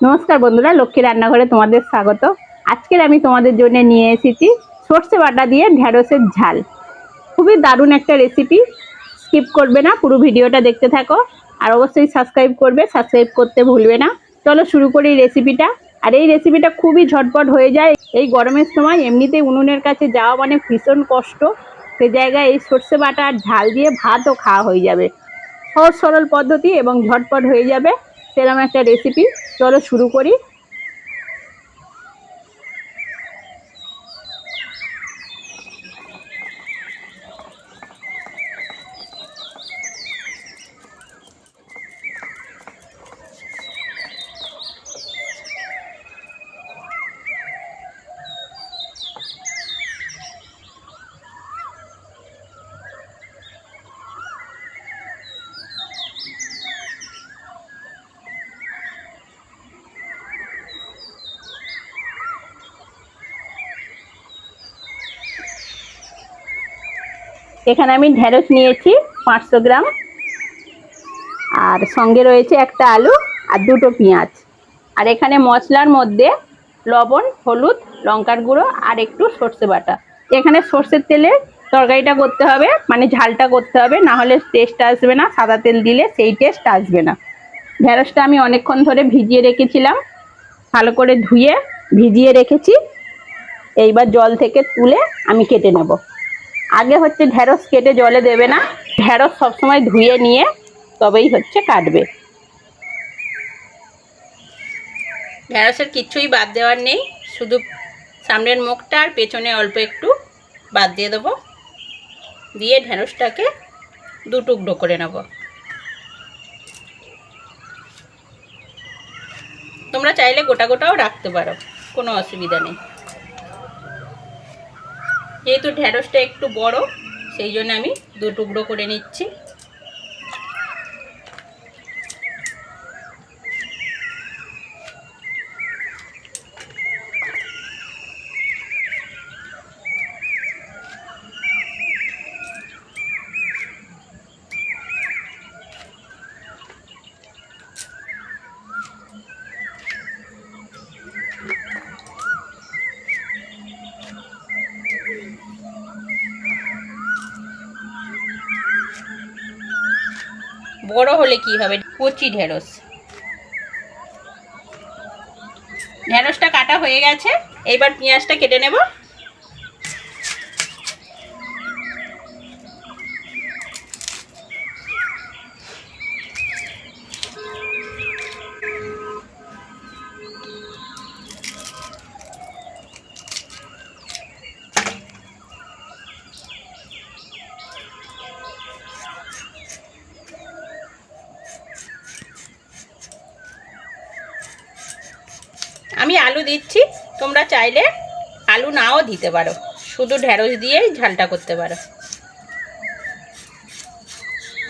নমস্কার বন্ধুরা, লক্ষ্মী রান্নাঘরে তোমাদের স্বাগত। আজকের আমি তোমাদের জন্য নিয়ে এসেছি সর্ষে বাটা দিয়ে ঢ্যাঁড়সের ঝাল। খুবই দারুণ একটা রেসিপি স্কিপ করবে না, পুরো ভিডিওটা দেখতে থাকো। আর অবশ্যই সাবস্ক্রাইব করবে সাবস্ক্রাইব করতে ভুলবে না। চলো শুরু করি রেসিপিটা আর এই রেসিপিটা খুবই ঝটপট হয়ে যায়। এই গরমের সময় এমনিতেই উনুনের কাছে যাওয়া মানে ভীষণ কষ্ট। সে জায়গায় এই সর্ষে বাটা আর ঝাল দিয়ে ভাতও খাওয়া হয়ে যাবে। সহজ সরল পদ্ধতি এবং ঝটপট হয়ে যাবে। সেরকম একটা রেসিপি চলো শুরু করি। এখানে আমি ঢেঁড়স নিয়েছি, পাঁচশো গ্রাম। আর সঙ্গে রয়েছে একটা আলু আর দুটো পেঁয়াজ। আর এখানে মশলার মধ্যে লবণ, হলুদ, লঙ্কার গুঁড়ো আর একটু সর্ষে বাটা। এখানে সর্ষের তেলে তরকারিটা করতে হবে মানে ঝালটা করতে হবে, না হলে টেস্ট আসবে না, সাদা তেল দিলে সেই টেস্ট আসবে না। ঢেঁড়সটা আমি অনেকক্ষণ ধরে ভিজিয়ে রেখেছিলাম। ভালো করে ধুয়ে ভিজিয়ে রেখেছি। এইবার জল থেকে তুলে আমি কেটে নেব। আগে হচ্ছে ঢেঁড়স কেটে জলে দেবে না। ঢেঁড়স সবসময় ধুয়ে নিয়ে তবেই হচ্ছে কাটবে। ঢেঁড়সের কিচ্ছুই বাদ দেওয়ার নেই, শুধু সামনের মুখটা আর পেছনে অল্প একটু বাদ দিয়ে দেবো। দিয়ে ঢেঁড়সটাকে দু টুকরো করে নেব। তোমরা চাইলে গোটা গোটাও রাখতে পারো, কোনো অসুবিধা নেই। যেহেতু ঢ্যাঁড়সটা একটু বড় সেই জন্য আমি দু টুকরো করে নিচ্ছি। বড় হলে কি হবে? কচি ঢেঁড়স। ঢেঁড়সটা কাটা হয়ে গেছে। এইবার পেঁয়াজটা কেটে নেব। আমি আলু দিচ্ছি, তোমরা চাইলে আলু নাও দিতে পারো। শুধু ঢেঁড়স দিয়েই ঝালটা করতে পারো।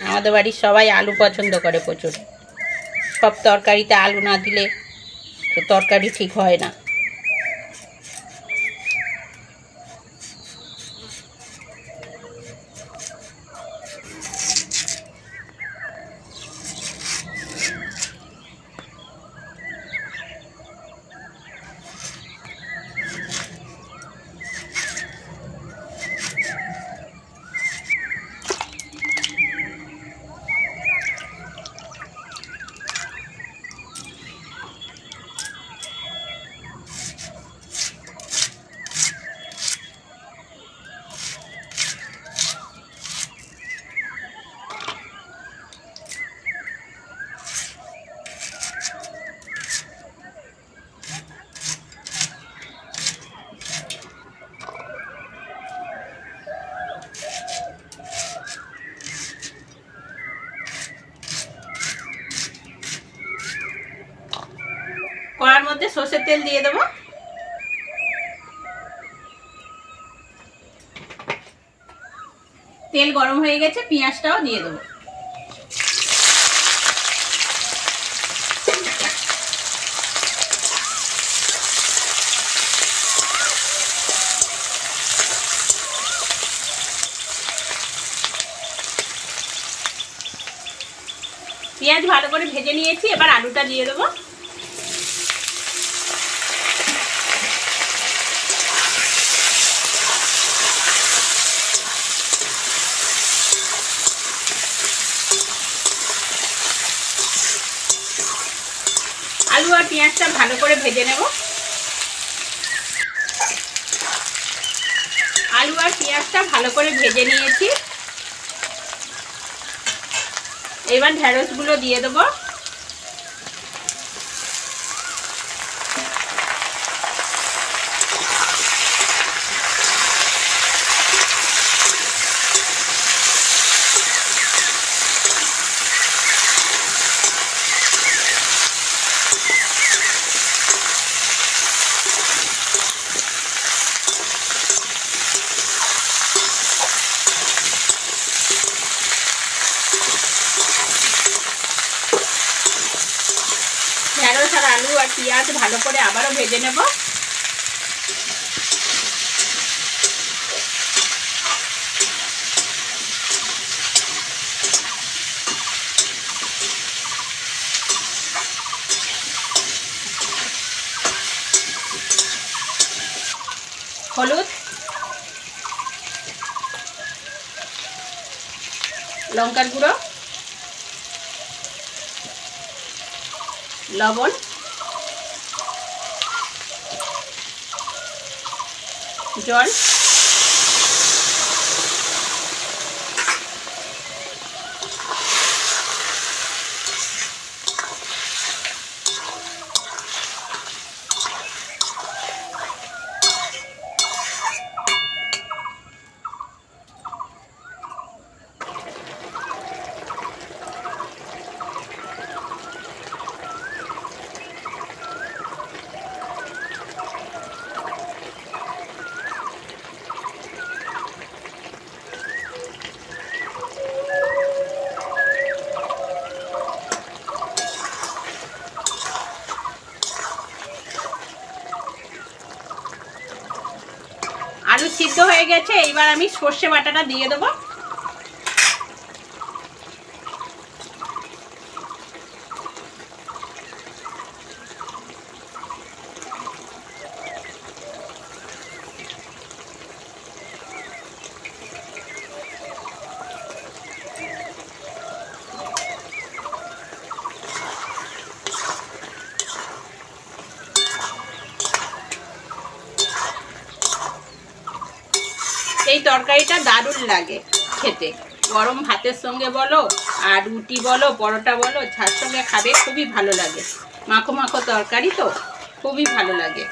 আমাদের বাড়ির সবাই আলু পছন্দ করে প্রচুর। সব তরকারিতে আলু না দিলে তরকারি ঠিক হয় না। মধ্যে সর্ষের তেল দিয়ে দেবো। তেল গরম হয়ে গেছে, পেঁয়াজটাও দিয়ে দেবো। পেঁয়াজ ভালো করে ভেজে নিয়েছি, এবার আলুটা দিয়ে দেবো। আলু আর পেঁয়াজটা ভালো করে ভেজে নেব। আলু আর পেঁয়াজটা ভালো করে ভেজে নিয়েছি। এবার ঢ্যাঁড়সগুলো দিয়ে দেবো ঢেঁড়স আর আলু আর পেঁয়াজ ভালো করে আবারও ভেজে নেব। হলুদ লঙ্কার গুঁড়ো লবণ জল আলু সিদ্ধ হয়ে গেছে এইবার আমি সর্ষে বাটাটা দিয়ে দেবো। এই তরকারিটা দারুণ লাগে খেতে। গরম ভাতের সঙ্গে বলো, আর রুটি বলো, পরোটা বলো যার সঙ্গে খাবে, খুবই ভালো লাগে। মাখো মাখো তরকারি তো, খুবই ভালো লাগে।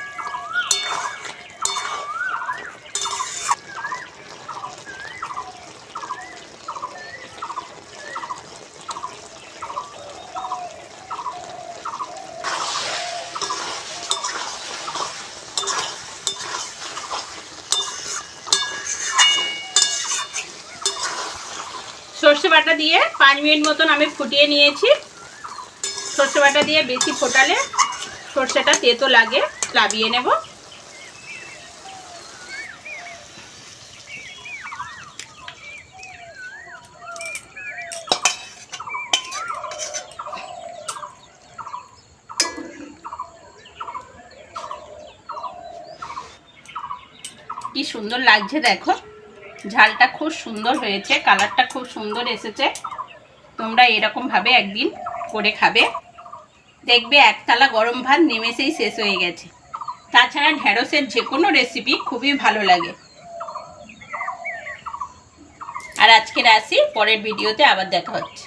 সর্ষে বাটা দিয়ে পাঁচ মিনিট মতন আমি ফুটিয়ে নিয়েছি। সর্ষে বাটা দিয়ে বেশি ফোটালে সর্ষেটা তেতো লাগে লাবিয়ে নেব। কি সুন্দর লাগছে দেখো। ঝালটা খুব সুন্দর হয়েছে, কালারটা খুব সুন্দর এসেছে। তোমরা এরকমভাবে একদিন করে খাবে। দেখবে এক থালা গরম ভাত নেমেসেই শেষ হয়ে গেছে। তাছাড়া ঢ্যাঁড়সের যে কোনো রেসিপি খুবই ভালো লাগে। আর আজকের আসি পরের ভিডিওতে আবার দেখা হচ্ছে।